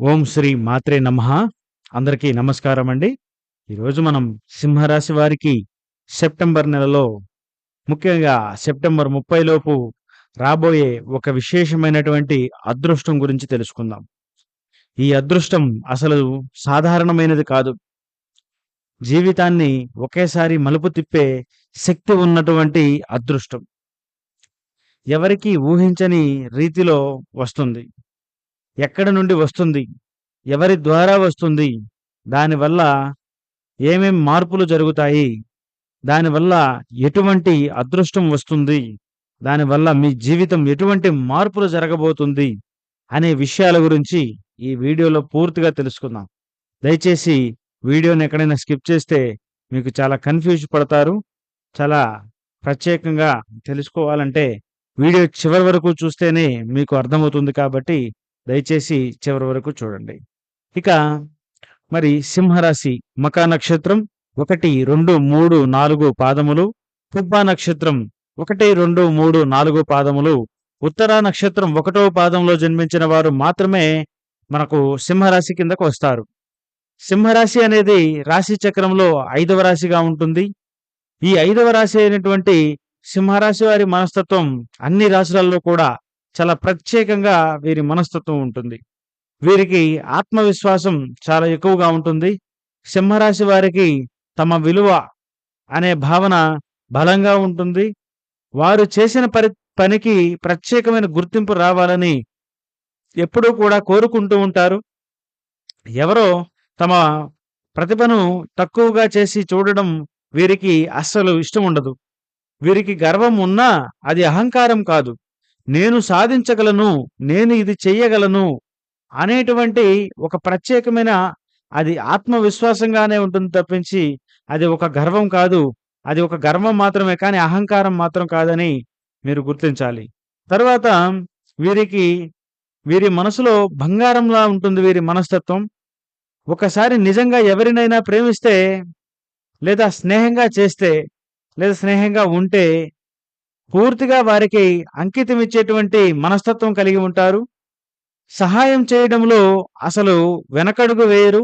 ఓం శ్రీ మాత్రే నమ. అందరికీ నమస్కారం అండి. ఈరోజు మనం సింహరాశి వారికి సెప్టెంబర్ నెలలో ముఖ్యంగా సెప్టెంబర్ ముప్పై లోపు రాబోయే ఒక విశేషమైనటువంటి అదృష్టం గురించి తెలుసుకుందాం. ఈ అదృష్టం అసలు సాధారణమైనది కాదు. జీవితాన్ని ఒకేసారి మలుపు తిప్పే శక్తి ఉన్నటువంటి అదృష్టం. ఎవరికి ఊహించని రీతిలో వస్తుంది. ఎక్కడ నుండి వస్తుంది? ఎవరి ద్వారా వస్తుంది? దానివల్ల ఏమేం మార్పులు జరుగుతాయి? దానివల్ల ఎటువంటి అదృష్టం వస్తుంది? దానివల్ల మీ జీవితం ఎటువంటి మార్పులు జరగబోతుంది? అనే విషయాల గురించి ఈ వీడియోలో పూర్తిగా తెలుసుకుందాం. దయచేసి వీడియోని ఎక్కడైనా స్కిప్ చేస్తే మీకు చాలా కన్ఫ్యూజ్ పడతారు. చాలా ప్రత్యేకంగా తెలుసుకోవాలంటే వీడియో చివరి వరకు చూస్తేనే మీకు అర్థమవుతుంది కాబట్టి దయచేసి చివరి వరకు చూడండి. ఇక మరి సింహరాశి మకా నక్షత్రం ఒకటి రెండు మూడు నాలుగు పాదములు పుబ్బా నక్షత్రం ఒకటి రెండు మూడు నాలుగు పాదములు ఉత్తరా నక్షత్రం ఒకటో పాదంలో జన్మించిన వారు మాత్రమే మనకు సింహరాశి కిందకు వస్తారు. సింహరాశి అనేది రాశి చక్రంలో ఐదవ రాశిగా ఉంటుంది. ఈ ఐదవ రాశి అయినటువంటి సింహరాశి వారి మనస్తత్వం అన్ని రాశులలో కూడా చాలా ప్రత్యేకంగా వీరి మనస్తత్వం ఉంటుంది. వీరికి ఆత్మవిశ్వాసం చాలా ఎక్కువగా ఉంటుంది. సింహరాశి వారికి తమ విలువ అనే భావన బలంగా ఉంటుంది. వారు చేసిన పరి పనికి ప్రత్యేకమైన గుర్తింపు రావాలని ఎప్పుడూ కూడా కోరుకుంటూ ఉంటారు. ఎవరో తమ ప్రతిభను తక్కువగా చేసి చూడడం వీరికి అస్సలు ఇష్టం ఉండదు. వీరికి గర్వం ఉన్నా అది అహంకారం కాదు. నేను సాధించగలను నేను ఇది చెయ్యగలను అనేటువంటి ఒక ప్రత్యేకమైన అది ఆత్మవిశ్వాసంగానే ఉంటుంది తప్పించి అది ఒక గర్వం కాదు. అది ఒక గర్వం మాత్రమే కానీ అహంకారం మాత్రం కాదని మీరు గుర్తించాలి. తర్వాత వీరికి వీరి మనసులో బంగారంలా ఉంటుంది వీరి మనస్తత్వం. ఒకసారి నిజంగా ఎవరినైనా ప్రేమిస్తే లేదా స్నేహంగా చేస్తే లేదా స్నేహంగా ఉంటే పూర్తిగా వారికి అంకితం ఇచ్చేటువంటి మనస్తత్వం కలిగి ఉంటారు. సహాయం చేయడంలో అసలు వెనకడుగు వేయరు.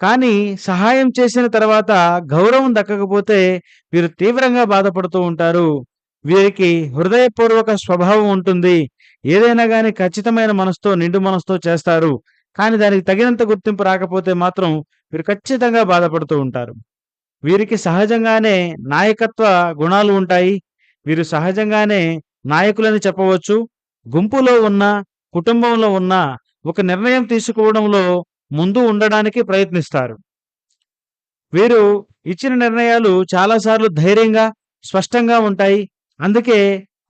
కానీ సహాయం చేసిన తర్వాత గౌరవం దక్కకపోతే వీరు తీవ్రంగా బాధపడుతూ ఉంటారు. వీరికి హృదయపూర్వక స్వభావం ఉంటుంది. ఏదైనా కానీ ఖచ్చితమైన మనసుతో నిండు మనసుతో చేస్తారు. కానీ దానికి తగినంత గుర్తింపు రాకపోతే మాత్రం వీరు ఖచ్చితంగా బాధపడుతూ ఉంటారు. వీరికి సహజంగానే నాయకత్వ గుణాలు ఉంటాయి. వీరు సహజంగానే నాయకులని చెప్పవచ్చు. గుంపులో ఉన్న కుటుంబంలో ఉన్న ఒక నిర్ణయం తీసుకోవడంలో ముందు ఉండడానికి ప్రయత్నిస్తారు. వీరు ఇచ్చిన నిర్ణయాలు చాలాసార్లు ధైర్యంగా స్పష్టంగా ఉంటాయి. అందుకే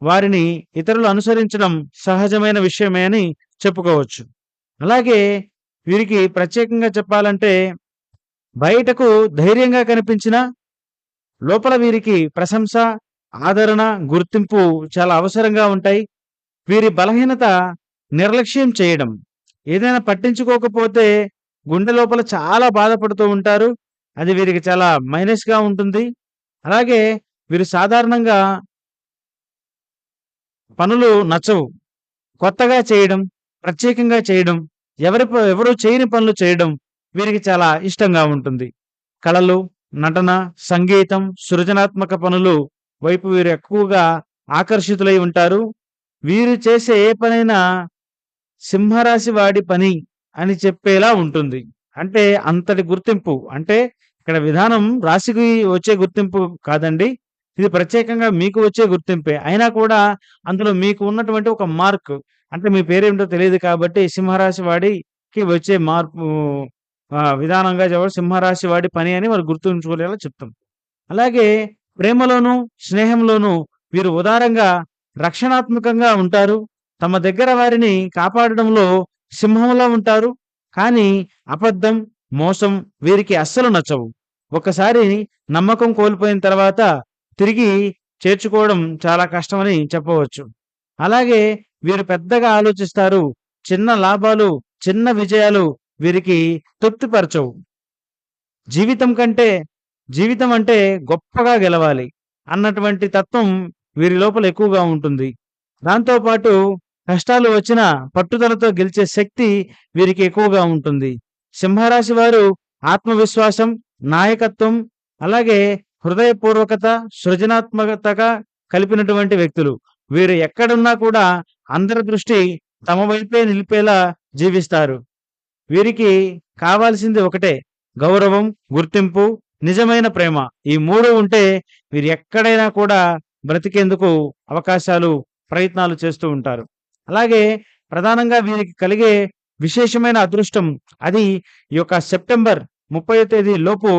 వారిని ఇతరులు అనుసరించడం సహజమైన విషయమే అని చెప్పుకోవచ్చు. అలాగే వీరికి ప్రత్యేకంగా చెప్పాలంటే బయటకు ధైర్యంగా కనిపించిన లోపల వీరికి ప్రశంస ఆదరణ గుర్తింపు చాలా అవసరంగా ఉంటాయి. వీరి బలహీనత నిర్లక్ష్యం చేయడం. ఏదైనా పట్టించుకోకపోతే గుండె లోపల చాలా బాధపడుతూ ఉంటారు. అది వీరికి చాలా మైనస్గా ఉంటుంది. అలాగే వీరు సాధారణంగా పనులు నచ్చవు. కొత్తగా చేయడం ప్రత్యేకంగా చేయడం ఎవరి ఎవరు చేయని పనులు చేయడం వీరికి చాలా ఇష్టంగా ఉంటుంది. కళలు నటన సంగీతం సృజనాత్మక పనులు వైపు వీరు ఎక్కువగా ఆకర్షితులై ఉంటారు. వీరు చేసే ఏ పనైనా సింహరాశి వాడి పని అని చెప్పేలా ఉంటుంది. అంటే అంతటి గుర్తింపు. అంటే ఇక్కడ విధానం రాశికి వచ్చే గుర్తింపు కాదండి. ఇది ప్రత్యేకంగా మీకు వచ్చే గుర్తింపే. అయినా కూడా అందులో మీకు ఉన్నటువంటి ఒక మార్క్. అంటే మీ పేరేమిటో తెలియదు కాబట్టి సింహరాశి వాడికి వచ్చే మార్పు విధానంగా చెప్పాలి సింహరాశి వాడి పని అని వారు గుర్తుంచుకోలేలా చెప్తాం. అలాగే ప్రేమలోను స్నేహంలోను వీరు ఉదారంగా రక్షణాత్మకంగా ఉంటారు. తమ దగ్గర వారిని కాపాడడంలో సింహంలో ఉంటారు. కానీ అబద్ధం మోసం వీరికి అస్సలు నచ్చవు. ఒకసారి నమ్మకం కోల్పోయిన తర్వాత తిరిగి చేర్చుకోవడం చాలా కష్టమని చెప్పవచ్చు. అలాగే వీరు పెద్దగా ఆలోచిస్తారు. చిన్న లాభాలు చిన్న విజయాలు వీరికి తృప్తిపరచవు. జీవితం కంటే జీవితం అంటే గొప్పగా గెలవాలి అన్నటువంటి తత్వం వీరి లోపల ఎక్కువగా ఉంటుంది. దాంతోపాటు కష్టాలు వచ్చినా పట్టుదలతో గెలిచే శక్తి వీరికి ఎక్కువగా ఉంటుంది. సింహరాశి వారు ఆత్మవిశ్వాసం నాయకత్వం అలాగే హృదయపూర్వకత సృజనాత్మకతగా కలిపినటువంటి వ్యక్తులు. వీరు ఎక్కడున్నా కూడా అందరి దృష్టి తమ వైపే నిలిపేలా జీవిస్తారు. వీరికి కావాల్సింది ఒకటే గౌరవం గుర్తింపు నిజమైన ప్రేమ. ఈ మూడు ఉంటే వీరు ఎక్కడైనా కూడా బ్రతికేందుకు అవకాశాలు ప్రయత్నాలు చేస్తూ ఉంటారు. అలాగే ప్రధానంగా వీరికి కలిగే విశేషమైన అదృష్టం అది ఈ యొక్క సెప్టెంబర్ ముప్పై తేదీ లోపు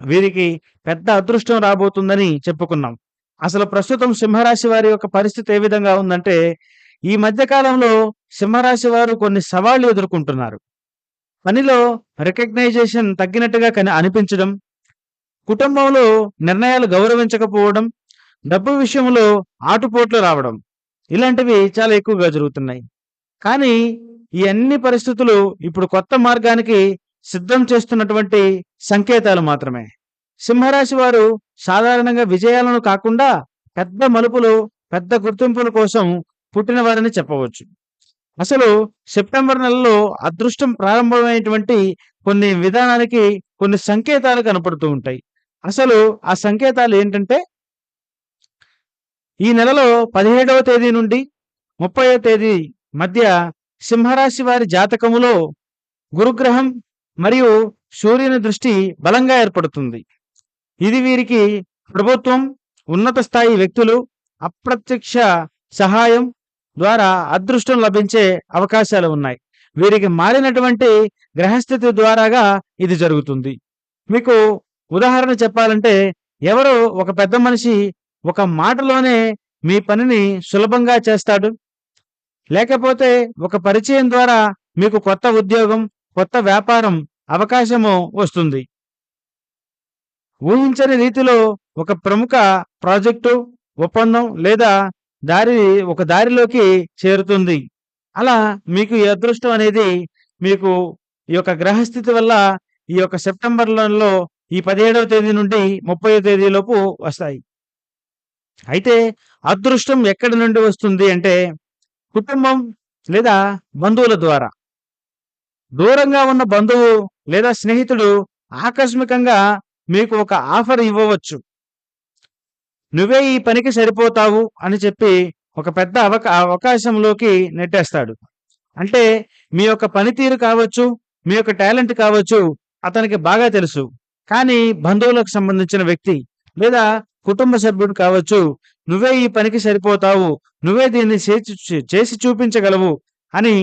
వీరికి పెద్ద అదృష్టం రాబోతుందని చెప్పుకున్నాం. అసలు ప్రస్తుతం సింహరాశి వారి యొక్క పరిస్థితి ఏ విధంగా ఉందంటే ఈ మధ్య కాలంలో సింహరాశి వారు కొన్ని సవాళ్ళు ఎదుర్కొంటున్నారు. పనిలో రికగ్నైజేషన్ తగ్గినట్టుగా కని అనిపించడం కుటుంబంలో నిర్ణయాలు గౌరవించకపోవడం డబ్బు విషయంలో ఆటుపోట్లు రావడం ఇలాంటివి చాలా ఎక్కువగా జరుగుతున్నాయి. కానీ ఈ అన్ని పరిస్థితులు ఇప్పుడు కొత్త మార్గానికి సిద్ధం చేస్తున్నటువంటి సంకేతాలు మాత్రమే. సింహరాశి వారు సాధారణంగా విజయాలను కాకుండా పెద్ద మలుపులు పెద్ద గుర్తింపుల కోసం పుట్టినవారని చెప్పవచ్చు. అసలు సెప్టెంబర్ నెలలో అదృష్టం ప్రారంభమైనటువంటి కొన్ని విధానానికి కొన్ని సంకేతాలు కనపడుతూ ఉంటాయి. అసలు ఆ సంకేతాలు ఏంటంటే ఈ నెలలో పదిహేడవ తేదీ నుండి ముప్పైవ తేదీ మధ్య సింహరాశి వారి జాతకములో గురుగ్రహం మరియు సూర్యుని దృష్టి బలంగా ఏర్పడుతుంది. ఇది వీరికి ప్రభుత్వం ఉన్నత స్థాయి వ్యక్తులు అప్రత్యక్ష సహాయం ద్వారా అదృష్టం లభించే అవకాశాలు ఉన్నాయి. వీరికి మారినటువంటి గ్రహస్థితి ద్వారాగా ఇది జరుగుతుంది. మీకు ఉదాహరణ చెప్పాలంటే ఎవరో ఒక పెద్ద మనిషి ఒక మాటలోనే మీ పనిని సులభంగా చేస్తాడు. లేకపోతే ఒక పరిచయం ద్వారా మీకు కొత్త ఉద్యోగం కొత్త వ్యాపారం అవకాశము వస్తుంది. ఊహించని రీతిలో ఒక ప్రముఖ ప్రాజెక్టు ఒప్పందం లేదా దారి ఒక దారిలోకి చేరుతుంది. అలా మీకు ఈ అదృష్టం అనేది మీకు ఈ యొక్క గ్రహస్థితి వల్ల ఈ యొక్క సెప్టెంబర్లలో ఈ పదిహేడవ తేదీ నుండి ముప్పై తేదీలోపు వస్తాయి. అయితే అదృష్టం ఎక్కడి నుండి వస్తుంది అంటే కుటుంబం లేదా బంధువుల ద్వారా. దూరంగా ఉన్న బంధువు లేదా స్నేహితుడు ఆకస్మికంగా మీకు ఒక ఆఫర్ ఇవ్వవచ్చు. నువ్వే ఈ పనికి సరిపోతావు అని చెప్పి ఒక పెద్ద అవకా అవకాశంలోకి నెట్టేస్తాడు. అంటే మీ యొక్క పనితీరు కావచ్చు మీ యొక్క టాలెంట్ కావచ్చు అతనికి బాగా తెలుసు. కానీ బంధువులకు సంబంధించిన వ్యక్తి లేదా కుటుంబ సభ్యుడు కావచ్చు నువ్వే ఈ పనికి సరిపోతావు నువ్వే దీన్ని చేసి చేసి చూపించగలవు అని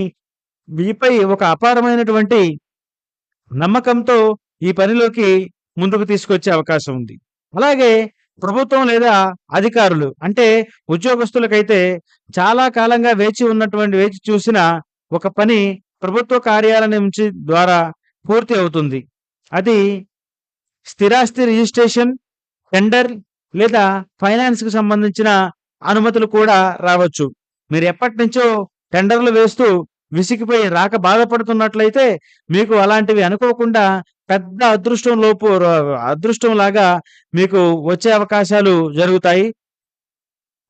మీపై ఒక అపారమైనటువంటి నమ్మకంతో ఈ పనిలోకి ముందుకు తీసుకొచ్చే అవకాశం ఉంది. అలాగే ప్రభుత్వం లేదా అధికారులు అంటే ఉద్యోగస్తులకైతే చాలా కాలంగా వేచి ఉన్నటువంటి వేచి చూసిన ఒక పని ప్రభుత్వ కార్యాలయం నుంచి ద్వారా పూర్తి అవుతుంది. అది స్థిరాస్తి రిజిస్ట్రేషన్ టెండర్ లేదా ఫైనాన్స్కి సంబంధించిన అనుమతులు కూడా రావచ్చు. మీరు ఎప్పటి నుంచో టెండర్లు వేస్తూ విసిగిపోయి రాక బాధపడుతున్నట్లయితే మీకు అలాంటివి అనుకోకుండా పెద్ద అదృష్టం లోపు అదృష్టం లాగా మీకు వచ్చే అవకాశాలు జరుగుతాయి.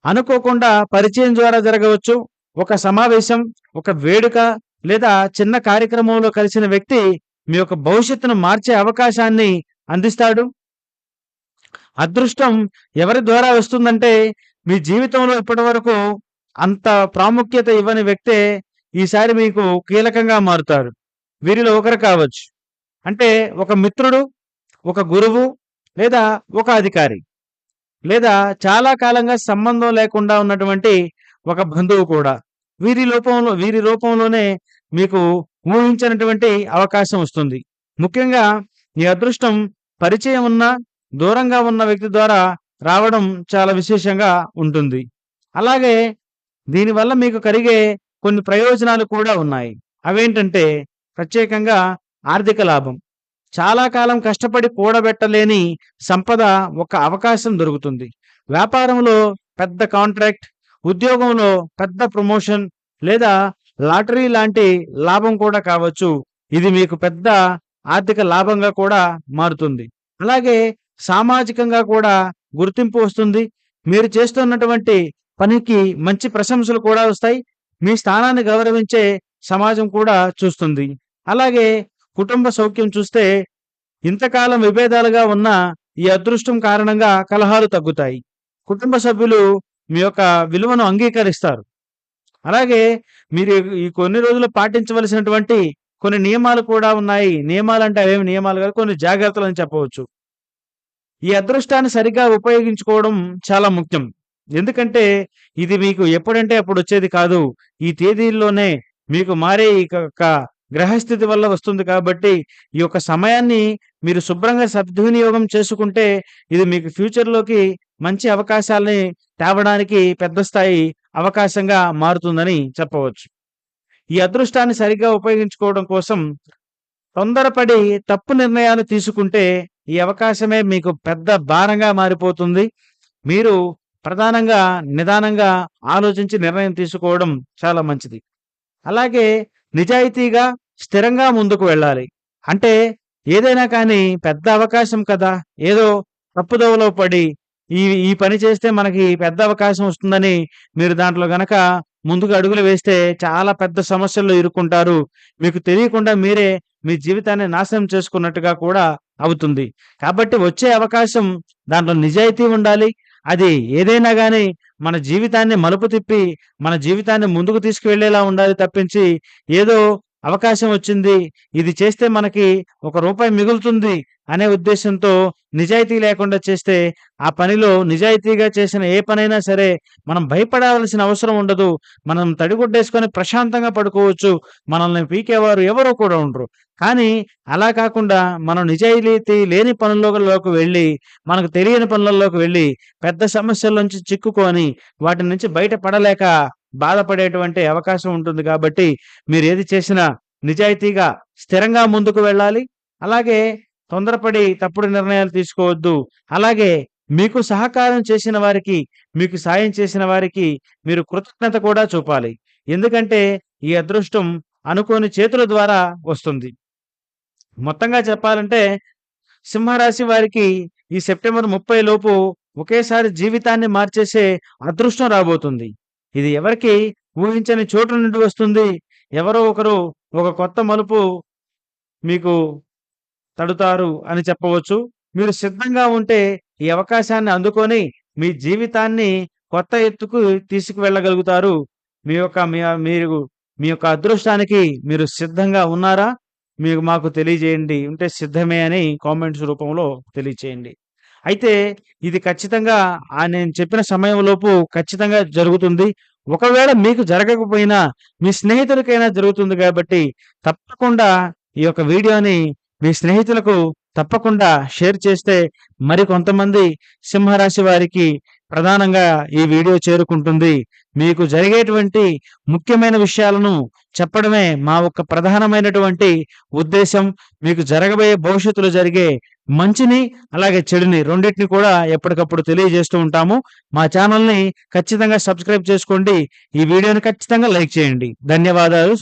అనుకోకుండా పరిచయం ద్వారా జరగవచ్చు. ఒక సమావేశం ఒక వేడుక లేదా చిన్న కార్యక్రమంలో కలిసిన వ్యక్తి మీ యొక్క భవిష్యత్తును మార్చే అవకాశాన్ని అందిస్తాడు. అదృష్టం ఎవరి ద్వారా వస్తుందంటే మీ జీవితంలో ఇప్పటి వరకు అంత ప్రాముఖ్యత ఇవ్వని వ్యక్తే ఈసారి మీకు కీలకంగా మారుతారు. వీరిలో ఒకరు కావచ్చు. అంటే ఒక మిత్రుడు ఒక గురువు లేదా ఒక అధికారి లేదా చాలా కాలంగా సంబంధం లేకుండా ఉన్నటువంటి ఒక బంధువు కూడా వీరి రూపంలో వీరి రూపంలోనే మీకు ఊహించినటువంటి అవకాశం వస్తుంది. ముఖ్యంగా ఈ అదృష్టం పరిచయం ఉన్న దూరంగా ఉన్న వ్యక్తి ద్వారా రావడం చాలా విశేషంగా ఉంటుంది. అలాగే దీనివల్ల మీకు కలిగే కొన్ని ప్రయోజనాలు కూడా ఉన్నాయి. అవేంటంటే ప్రత్యేకంగా ఆర్థిక లాభం. చాలా కాలం కష్టపడి కూడబెట్టలేని సంపద ఒక అవకాశం దొరుకుతుంది. వ్యాపారంలో పెద్ద కాంట్రాక్ట్ ఉద్యోగంలో పెద్ద ప్రమోషన్ లేదా లాటరీ లాంటి లాభం కూడా కావచ్చు. ఇది మీకు పెద్ద ఆర్థిక లాభంగా కూడా మారుతుంది. అలాగే సామాజికంగా కూడా గుర్తింపు వస్తుంది. మీరు చేస్తున్నటువంటి పనికి మంచి ప్రశంసలు కూడా వస్తాయి. మీ స్థానాన్ని గౌరవించే సమాజం కూడా చూస్తుంది. అలాగే కుటుంబ సౌఖ్యం చూస్తే ఇంతకాలం విభేదాలుగా ఉన్న ఈ అదృష్టం కారణంగా కలహాలు తగ్గుతాయి. కుటుంబ సభ్యులు మీ యొక్క విలువను అంగీకరిస్తారు. అలాగే మీరు ఈ కొన్ని రోజులు పాటించవలసినటువంటి కొన్ని నియమాలు కూడా ఉన్నాయి. నియమాలు అంటే అవేమి నియమాలు కాదు. కొన్ని జాగ్రత్తలని చెప్పవచ్చు. ఈ అదృష్టాన్ని సరిగ్గా ఉపయోగించుకోవడం చాలా ముఖ్యం. ఎందుకంటే ఇది మీకు ఎప్పుడంటే అప్పుడు వచ్చేది కాదు. ఈ తేదీల్లోనే మీకు మారే ఈ యొక్క గ్రహస్థితి వల్ల వస్తుంది కాబట్టి ఈ యొక్క సమయాన్ని మీరు శుభ్రంగా సద్వినియోగం చేసుకుంటే ఇది మీకు ఫ్యూచర్‌లోకి మంచి అవకాశాల్ని తేవడానికి పెద్ద స్థాయి అవకాశంగా మారుతుందని చెప్పవచ్చు. ఈ అదృష్టాన్ని సరిగ్గా ఉపయోగించుకోవడం కోసం తొందరపడి తప్పు నిర్ణయాలు తీసుకుంటే ఈ అవకాశమే మీకు పెద్ద భారంగా మారిపోతుంది. మీరు ప్రధానంగా నిదానంగా ఆలోచించి నిర్ణయం తీసుకోవడం చాలా మంచిది. అలాగే నిజాయితీగా, స్థిరంగా ముందుకు వెళ్ళాలి. అంటే ఏదైనా కానీ పెద్ద అవకాశం కదా! ఏదో తప్పుదోవలో పడి ఈ ఈ పని చేస్తే మనకి పెద్ద అవకాశం వస్తుందని మీరు దాంట్లో గనక ముందుకు అడుగులు వేస్తే చాలా పెద్ద సమస్యల్లో ఇరుక్కుంటారు. మీకు తెలియకుండా మీరే మీ జీవితాన్ని నాశనం చేసుకున్నట్టుగా కూడా అవుతుంది. కాబట్టి వచ్చే అవకాశం దాంట్లో నిజాయితీ ఉండాలి. అది ఏదైనా కానీ మన జీవితాన్ని మలుపు తిప్పి మన జీవితాన్ని ముందుకు తీసుకువెళ్ళేలా ఉండాలి తప్పించి ఏదో అవకాశం వచ్చింది. ఇది చేస్తే మనకి ఒక రూపాయి మిగులుతుంది అనే ఉద్దేశంతో నిజాయితీ లేకుండా చేస్తే ఆ పనిలో నిజాయితీగా చేసిన ఏ పనైనా సరే మనం భయపడాల్సిన అవసరం ఉండదు. మనం తడిగుడ్డేసుకొని ప్రశాంతంగా పడుకోవచ్చు. మనల్ని పీకేవారు ఎవరు కూడా ఉండరు. కానీ అలా కాకుండా మనం నిజాయితీ లేని పనుల్లోకి వెళ్ళి మనకు తెలియని పనులలోకి వెళ్ళి పెద్ద సమస్యల నుంచి చిక్కుకొని వాటి నుంచి బయటపడలేక బాధపడేటువంటి అవకాశం ఉంటుంది కాబట్టి మీరు ఏది చేసినా నిజాయితీగా, స్థిరంగా ముందుకు వెళ్ళాలి. అలాగే తొందరపడి తప్పుడు నిర్ణయాలు తీసుకోవద్దు. అలాగే మీకు సహకారం చేసిన వారికి, మీకు సాయం చేసిన వారికి మీరు కృతజ్ఞత కూడా చూపాలి. ఎందుకంటే ఈ అదృష్టం అనుకోని చేతుల ద్వారా వస్తుంది. మొత్తంగా చెప్పాలంటే సింహరాశి వారికి ఈ సెప్టెంబర్ 30 లోపు ఒకేసారి జీవితాన్ని మార్చేసే అదృష్టం రాబోతుంది. ఇది ఎవరికి ఊహించని చోటు నుండి వస్తుంది. ఎవరో ఒకరు ఒక కొత్త మలుపు మీకు తడుతారు అని చెప్పవచ్చు. మీరు సిద్ధంగా ఉంటే ఈ అవకాశాన్ని అందుకొని మీ జీవితాన్ని కొత్త ఎత్తుకు తీసుకువెళ్ళగలుగుతారు. మీ యొక్క మీ మీరు మీ యొక్క అదృష్టానికి మీరు సిద్ధంగా ఉన్నారా? మీరు మాకు తెలియజేయండి. ఉంటే సిద్ధమే అని కామెంట్స్ రూపంలో తెలియచేయండి. అయితే ఇది ఖచ్చితంగా నేను చెప్పిన సమయంలోపు ఖచ్చితంగా జరుగుతుంది. ఒకవేళ మీకు జరగకపోయినా మీ స్నేహితులకైనా జరుగుతుంది కాబట్టి తప్పకుండా ఈ యొక్క వీడియోని మీ స్నేహితులకు తప్పకుండా షేర్ చేస్తే మరికొంతమంది సింహరాశి వారికి ప్రధానంగా ఈ వీడియో చేరుకుంటుంది. మీకు జరిగేటువంటి ముఖ్యమైన విషయాలను చెప్పడమే మా ఒక్క ప్రధానమైనటువంటి ఉద్దేశం మీకు జరగబోయే భవిష్యత్తులో జరిగే మంచిని, అలాగే చెడుని రెండిటిని కూడా ఎప్పటికప్పుడు తెలియజేస్తూ ఉంటాము. మా ఛానల్ని ఖచ్చితంగా సబ్స్క్రైబ్ చేసుకోండి. ఈ వీడియోని ఖచ్చితంగా లైక్ చేయండి. ధన్యవాదాలు.